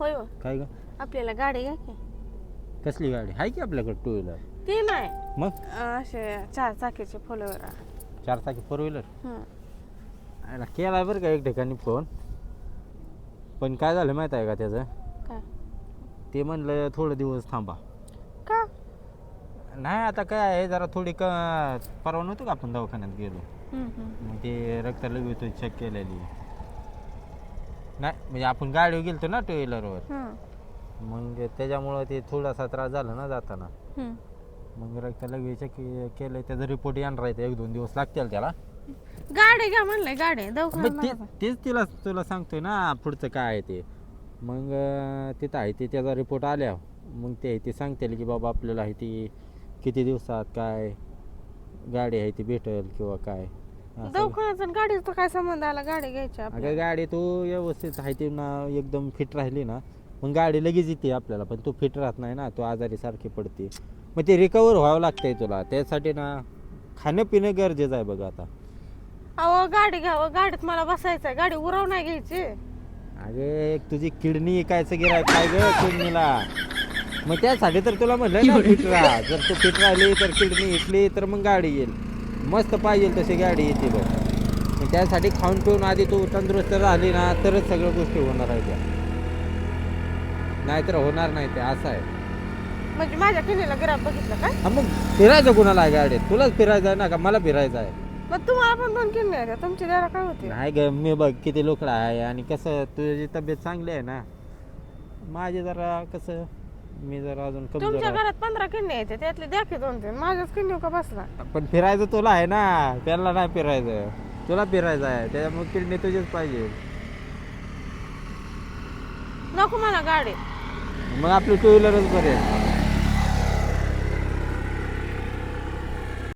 होय हो काय ग? आपल्याला गाडी घ्या की. कसली गाडी? आहे की आपल्याकडे टू व्हीलर ते नाही. मग? अं, असे चार चाकीचे फुलं चार चाकी फोर व्हीलर हम्म. केला बरं का एक ठिकाणी फोन. पण काय झालं माहीत आहे का त्याचं? काय? ते म्हणलं थोडं दिवस थांबा. का? नाही आता काय आहे जरा थोडी क परवा नव्हतं का आपण दवाखान्यात गेलो? हम्म, हम्म. मग ते रक्त लगवितो चेक केलेली. नाही म्हणजे आपण गाडीवर गेलतो ना टू व्हीलरवर मग त्याच्यामुळं ते थोडासा त्रास झाला ना जाताना. मग रक्त लगवी चेक केलं त्याचा रिपोर्ट येणार आहे एक दोन दिवस लागतील त्याला गाडी घ्या म्हणलंय गाडी मग दवाखान्यात ते नका. तेच तिला तुला सांगतोय ना पुढचं काय आहे ते मग अं, तिथं आहे ते त्याचा रिपोर्ट आल्या मग ते ते सांगतील की बाबा आपल्याला आहे ती किती दिवसात काय गाडी आहे ती भेटेल किंवा काय. दवाखान्याचा आणि गाडीचा काय संबंध आला? गाडी घ्यायची अगं आपल्याला गाडी तू व्यवस्थित आहे ती ना एकदम फिट राहिली ना मग गाडी लगेच येते आपल्याला पण तू फिट राहत नाही ना तू आजारी सारखी पडते. मग ते रिकवर व्हावं लागतंय तुला. त्यासाठी ना खाणं पिणं गरजेचं आहे बघ आता. अहो गाडी घ्यावं. गाडीत मला बसायचंय. गाडी उराव नाही घ्यायची. अगे एक तुझी किडनी कायचं गिराय काय ग किडनीला. मग त्यासाठी तर तुला म्हणलं ना फिट राहा. जर तू फिट राहिली तर किडनी इटली तर मग गाडी येईल. मस्त पाहिजे तशी गाडी येते बघ. मग त्यासाठी खाऊन पिऊन आधी तू तंदुरुस्त राहिली ना तरच सगळ्या गोष्टी होणार आहेत त्या. नाहीतर होणार नाही ते असं आहे. म्हणजे माझ्या किनीला गिराब बघितलं काय हा मग फिरायचं कुणाला आहे गाडीत? तुलाच फिरायचं आहे ना का? मला फिरायचं आहे. मग तुम्हाला पण दोन किडनी आहेत तुमची द्यायला काय होते? नाही ग मी बघ किती लोकडा आहे आणि कसं तुझी तब्येत चांगली आहे ना? माझी जरा कसं मी जरा अजून कमजोर तुमच्या आहे. घरात पंधरा किडनी आहेत त्यातले द्या की दोन तीन. माझ्याच किडनी का बसला? पण फिरायचं तुला आहे ना त्यांना नाही फिरायचं. तुला फिरायचं आहे त्याच्यामुळे किडनी तुझीच पाहिजे. नको मला गाडी. मग आपली टू व्हीलरच बरे